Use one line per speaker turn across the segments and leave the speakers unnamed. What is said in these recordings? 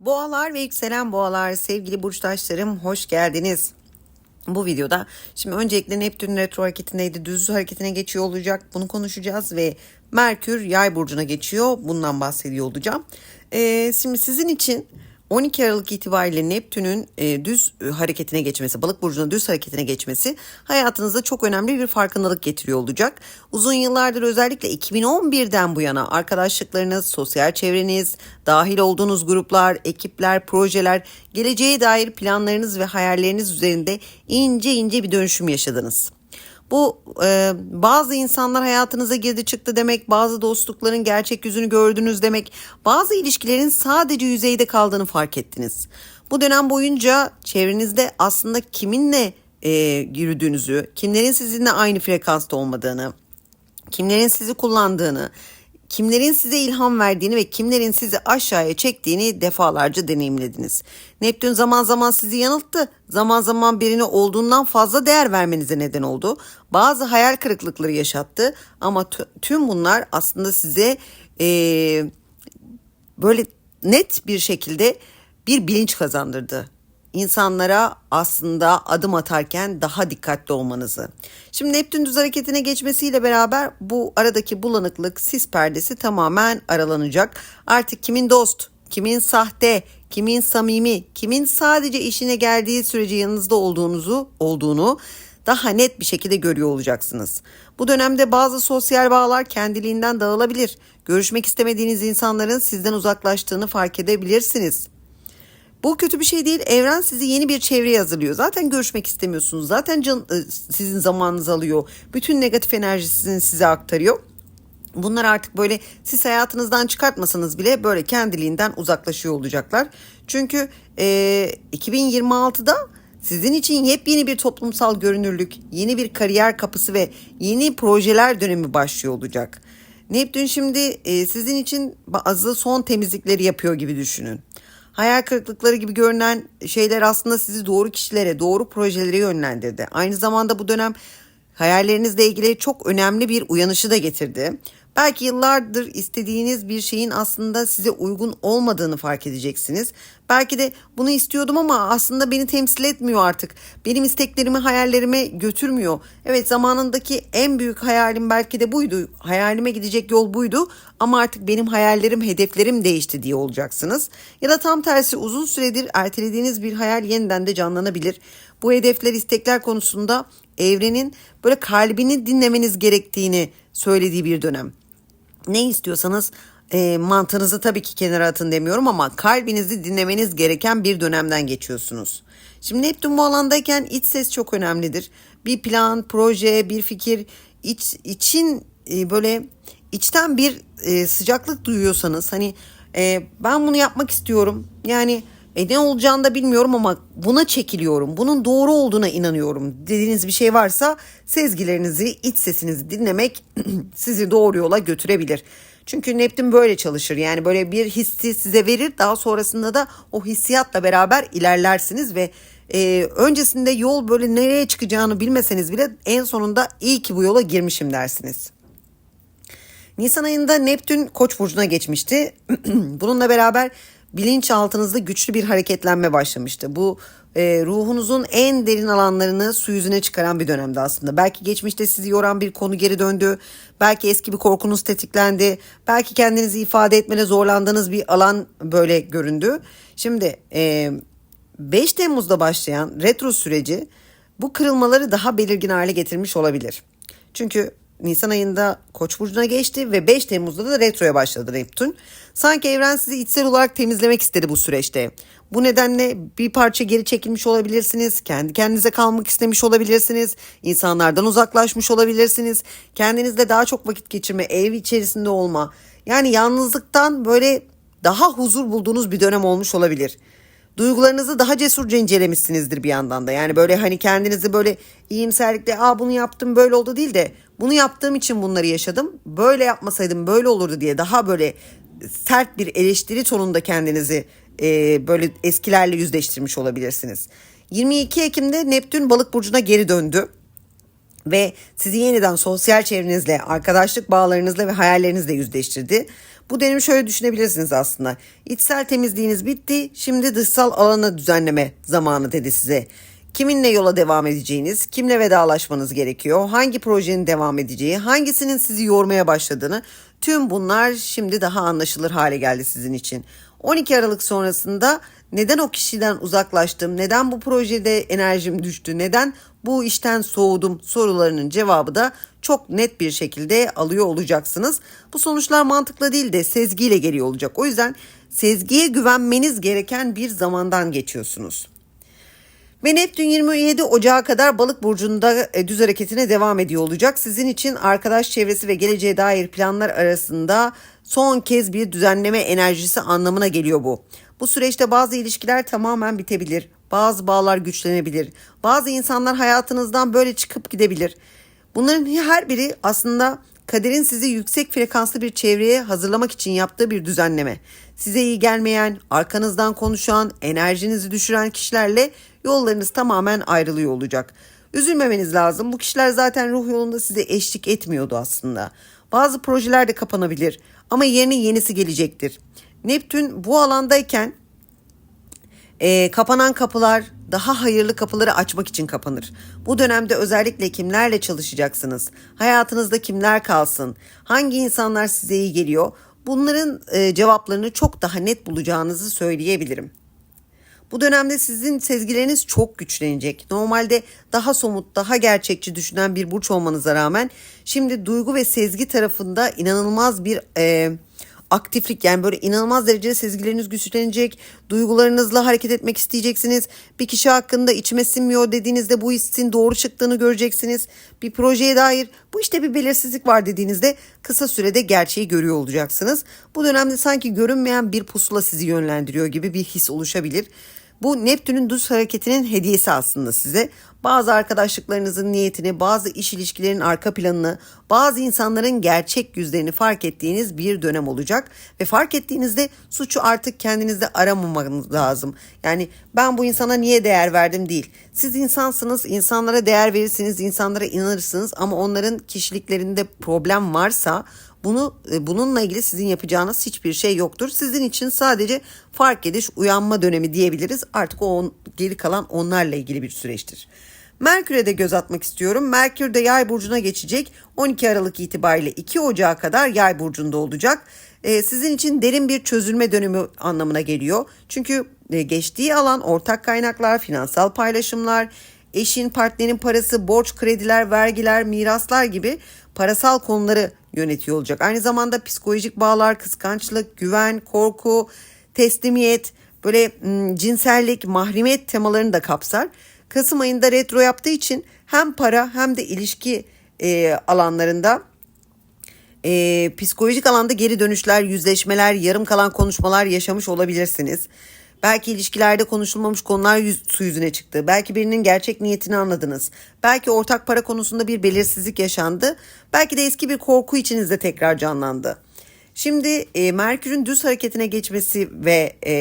Boğalar ve yükselen boğalar sevgili burçtaşlarım hoş geldiniz. Bu videoda şimdi öncelikle Neptün retro hareketindeydi düz hareketine geçiyor olacak bunu konuşacağız ve Merkür yay burcuna geçiyor bundan bahsediyor olacağım. Ee, şimdi sizin için 12 Aralık itibariyle Neptün'ün e, düz e, hareketine geçmesi, balık burcuna düz hareketine geçmesi hayatınızda çok önemli bir farkındalık getiriyor olacak. Uzun yıllardır özellikle 2011'den bu yana arkadaşlıklarınız, sosyal çevreniz, dahil olduğunuz gruplar, ekipler, projeler, geleceğe dair planlarınız ve hayalleriniz üzerinde ince ince bir dönüşüm yaşadınız. Bu e, bazı insanlar hayatınıza girdi çıktı demek, bazı dostlukların gerçek yüzünü gördünüz demek, bazı ilişkilerin sadece yüzeyde kaldığını fark ettiniz. Bu dönem boyunca çevrenizde aslında kiminle e, yürüdüğünüzü, kimlerin sizinle aynı frekansta olmadığını, kimlerin sizi kullandığını, kimlerin size ilham verdiğini ve kimlerin sizi aşağıya çektiğini defalarca deneyimlediniz. Neptün zaman zaman sizi yanılttı, zaman zaman birine olduğundan fazla değer vermenize neden oldu. Bazı hayal kırıklıkları yaşattı ama tü- tüm bunlar aslında size eee, böyle net bir şekilde bir bilinç kazandırdı. İnsanlara aslında adım atarken daha dikkatli olmanızı. Şimdi Neptün düz hareketine geçmesiyle beraber bu aradaki bulanıklık sis perdesi tamamen aralanacak. Artık kimin dost, kimin sahte, kimin samimi, kimin sadece işine geldiği sürece yanınızda olduğunuzu olduğunu daha net bir şekilde görüyor olacaksınız. Bu dönemde bazı sosyal bağlar kendiliğinden dağılabilir. Görüşmek istemediğiniz insanların sizden uzaklaştığını fark edebilirsiniz. Bu kötü bir şey değil. Evren sizi yeni bir çevreye hazırlıyor. Zaten görüşmek istemiyorsunuz. Zaten can, e, sizin zamanınızı alıyor. Bütün negatif enerjisini size aktarıyor. Bunlar artık böyle siz hayatınızdan çıkartmasanız bile böyle kendiliğinden uzaklaşıyor olacaklar. Çünkü e, 2026'da sizin için yepyeni bir toplumsal görünürlük, yeni bir kariyer kapısı ve yeni projeler dönemi başlıyor olacak. Neptün şimdi e, sizin için bazı son temizlikleri yapıyor gibi düşünün. Hayal kırıklıkları gibi görünen şeyler aslında sizi doğru kişilere, doğru projelere yönlendirdi. Aynı zamanda bu dönem hayallerinizle ilgili çok önemli bir uyanışı da getirdi. Belki yıllardır istediğiniz bir şeyin aslında size uygun olmadığını fark edeceksiniz. Belki de bunu istiyordum ama aslında beni temsil etmiyor artık. Benim isteklerimi, hayallerime götürmüyor. Evet zamanındaki en büyük hayalim belki de buydu. Hayalime gidecek yol buydu ama artık benim hayallerim, hedeflerim değişti diye olacaksınız. Ya da tam tersi uzun süredir ertelediğiniz bir hayal yeniden de canlanabilir. Bu hedefler, istekler konusunda evrenin böyle kalbini dinlemeniz gerektiğini söylediği bir dönem. Ne istiyorsanız e, mantığınızı tabii ki kenara atın demiyorum ama kalbinizi dinlemeniz gereken bir dönemden geçiyorsunuz. Şimdi Neptün bu alandayken iç ses çok önemlidir. Bir plan, proje, bir fikir, iç, için e, böyle içten bir e, sıcaklık duyuyorsanız hani e, ben bunu yapmak istiyorum. Yani e, ne olacağını da bilmiyorum ama buna çekiliyorum. Bunun doğru olduğuna inanıyorum dediğiniz bir şey varsa sezgilerinizi, iç sesinizi dinlemek sizi doğru yola götürebilir. Çünkü Neptün böyle çalışır. Yani böyle bir hissi size verir. Daha sonrasında da o hissiyatla beraber ilerlersiniz ve e, öncesinde yol böyle nereye çıkacağını bilmeseniz bile en sonunda iyi ki bu yola girmişim dersiniz. Nisan ayında Neptün Koç burcuna geçmişti. Bununla beraber bilinçaltınızda güçlü bir hareketlenme başlamıştı. Bu e, ruhunuzun en derin alanlarını su yüzüne çıkaran bir dönemde aslında. Belki geçmişte sizi yoran bir konu geri döndü. Belki eski bir korkunuz tetiklendi. Belki kendinizi ifade etmene zorlandığınız bir alan böyle göründü. Şimdi e, 5 Temmuz'da başlayan retro süreci bu kırılmaları daha belirgin hale getirmiş olabilir. Çünkü Nisan ayında Koç burcuna geçti ve 5 Temmuz'da da retroya başladı Neptün. Sanki evren sizi içsel olarak temizlemek istedi bu süreçte. Bu nedenle bir parça geri çekilmiş olabilirsiniz. Kendi kendinize kalmak istemiş olabilirsiniz. insanlardan uzaklaşmış olabilirsiniz. Kendinizle daha çok vakit geçirme, ev içerisinde olma. Yani yalnızlıktan böyle daha huzur bulduğunuz bir dönem olmuş olabilir. Duygularınızı daha cesurca incelemişsinizdir bir yandan da. Yani böyle hani kendinizi böyle iyimserlikle aa bunu yaptım böyle oldu değil de bunu yaptığım için bunları yaşadım. Böyle yapmasaydım böyle olurdu diye daha böyle sert bir eleştiri tonunda kendinizi e, böyle eskilerle yüzleştirmiş olabilirsiniz. 22 Ekim'de Neptün balık burcuna geri döndü ve sizi yeniden sosyal çevrenizle, arkadaşlık bağlarınızla ve hayallerinizle yüzleştirdi. Bu dönemi şöyle düşünebilirsiniz aslında. İçsel temizliğiniz bitti. Şimdi dışsal alana düzenleme zamanı dedi size. Kiminle yola devam edeceğiniz, kimle vedalaşmanız gerekiyor, hangi projenin devam edeceği, hangisinin sizi yormaya başladığını tüm bunlar şimdi daha anlaşılır hale geldi sizin için. 12 Aralık sonrasında neden o kişiden uzaklaştım, neden bu projede enerjim düştü, neden bu işten soğudum sorularının cevabı da çok net bir şekilde alıyor olacaksınız. Bu sonuçlar mantıklı değil de sezgiyle geliyor olacak. O yüzden sezgiye güvenmeniz gereken bir zamandan geçiyorsunuz. Ve Neptün 27 Ocağı kadar Balık burcunda e, düz hareketine devam ediyor olacak. Sizin için arkadaş çevresi ve geleceğe dair planlar arasında son kez bir düzenleme enerjisi anlamına geliyor bu. Bu süreçte bazı ilişkiler tamamen bitebilir. Bazı bağlar güçlenebilir. Bazı insanlar hayatınızdan böyle çıkıp gidebilir. Bunların her biri aslında kaderin sizi yüksek frekanslı bir çevreye hazırlamak için yaptığı bir düzenleme. Size iyi gelmeyen, arkanızdan konuşan, enerjinizi düşüren kişilerle yollarınız tamamen ayrılıyor olacak. Üzülmemeniz lazım. Bu kişiler zaten ruh yolunda size eşlik etmiyordu aslında. Bazı projeler de kapanabilir ama yerine yenisi gelecektir. Neptün bu alandayken e, kapanan kapılar daha hayırlı kapıları açmak için kapanır. Bu dönemde özellikle kimlerle çalışacaksınız? Hayatınızda kimler kalsın? Hangi insanlar size iyi geliyor? Bunların e, cevaplarını çok daha net bulacağınızı söyleyebilirim. Bu dönemde sizin sezgileriniz çok güçlenecek. Normalde daha somut, daha gerçekçi düşünen bir burç olmanıza rağmen şimdi duygu ve sezgi tarafında inanılmaz bir e, aktiflik yani böyle inanılmaz derecede sezgileriniz güçlenecek. Duygularınızla hareket etmek isteyeceksiniz. Bir kişi hakkında içime sinmiyor dediğinizde bu hissin doğru çıktığını göreceksiniz. Bir projeye dair bu işte bir belirsizlik var dediğinizde kısa sürede gerçeği görüyor olacaksınız. Bu dönemde sanki görünmeyen bir pusula sizi yönlendiriyor gibi bir his oluşabilir. Bu Neptün'ün düz hareketinin hediyesi aslında size. Bazı arkadaşlıklarınızın niyetini, bazı iş ilişkilerinin arka planını, bazı insanların gerçek yüzlerini fark ettiğiniz bir dönem olacak. Ve fark ettiğinizde suçu artık kendinizde aramamanız lazım. Yani ben bu insana niye değer verdim değil. Siz insansınız, insanlara değer verirsiniz, insanlara inanırsınız ama onların kişiliklerinde problem varsa bunu e, bununla ilgili sizin yapacağınız hiçbir şey yoktur. Sizin için sadece fark ediş, uyanma dönemi diyebiliriz. Artık o on, geri kalan onlarla ilgili bir süreçtir. Merkür'e de göz atmak istiyorum. Merkür de yay burcuna geçecek. 12 Aralık itibariyle 2 Ocağı kadar yay burcunda olacak. Ee, sizin için derin bir çözülme dönemi anlamına geliyor. Çünkü e, geçtiği alan ortak kaynaklar, finansal paylaşımlar, eşin, partnerin parası, borç, krediler, vergiler, miraslar gibi parasal konuları yönetiyor olacak. Aynı zamanda psikolojik bağlar, kıskançlık, güven, korku, teslimiyet, böyle cinsellik, mahremiyet temalarını da kapsar. Kasım ayında retro yaptığı için hem para hem de ilişki e, alanlarında e, psikolojik alanda geri dönüşler, yüzleşmeler, yarım kalan konuşmalar yaşamış olabilirsiniz. Belki ilişkilerde konuşulmamış konular yüz, su yüzüne çıktı. Belki birinin gerçek niyetini anladınız. Belki ortak para konusunda bir belirsizlik yaşandı. Belki de eski bir korku içinizde tekrar canlandı. Şimdi e, Merkür'ün düz hareketine geçmesi ve e,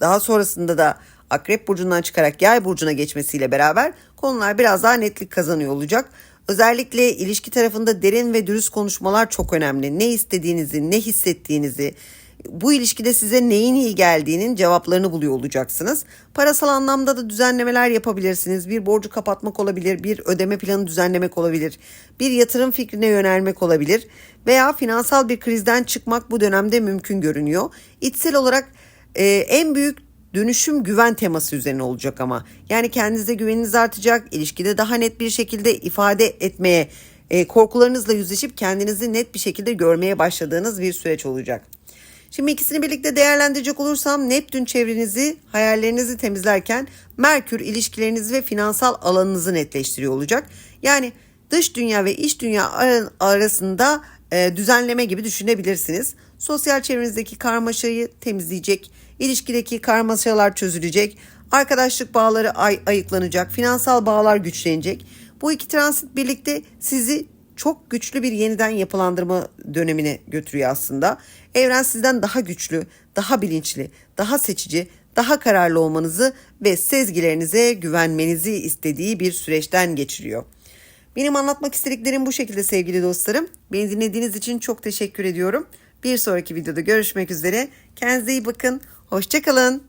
daha sonrasında da Akrep Burcu'ndan çıkarak Yay Burcu'na geçmesiyle beraber konular biraz daha netlik kazanıyor olacak. Özellikle ilişki tarafında derin ve dürüst konuşmalar çok önemli. Ne istediğinizi, ne hissettiğinizi, bu ilişkide size neyin iyi geldiğinin cevaplarını buluyor olacaksınız. Parasal anlamda da düzenlemeler yapabilirsiniz. Bir borcu kapatmak olabilir, bir ödeme planı düzenlemek olabilir, bir yatırım fikrine yönelmek olabilir veya finansal bir krizden çıkmak bu dönemde mümkün görünüyor. İçsel olarak e, en büyük dönüşüm güven teması üzerine olacak ama. Yani kendinize güveniniz artacak, ilişkide daha net bir şekilde ifade etmeye, e, korkularınızla yüzleşip kendinizi net bir şekilde görmeye başladığınız bir süreç olacak. Şimdi ikisini birlikte değerlendirecek olursam Neptün çevrenizi, hayallerinizi temizlerken Merkür ilişkilerinizi ve finansal alanınızı netleştiriyor olacak. Yani dış dünya ve iç dünya arasında e, düzenleme gibi düşünebilirsiniz. Sosyal çevrenizdeki karmaşayı temizleyecek, ilişkideki karmaşalar çözülecek, arkadaşlık bağları ay ayıklanacak, finansal bağlar güçlenecek. Bu iki transit birlikte sizi çok güçlü bir yeniden yapılandırma dönemine götürüyor aslında. Evren sizden daha güçlü, daha bilinçli, daha seçici, daha kararlı olmanızı ve sezgilerinize güvenmenizi istediği bir süreçten geçiriyor. Benim anlatmak istediklerim bu şekilde sevgili dostlarım. Beni dinlediğiniz için çok teşekkür ediyorum. Bir sonraki videoda görüşmek üzere. Kendinize iyi bakın. Hoşçakalın.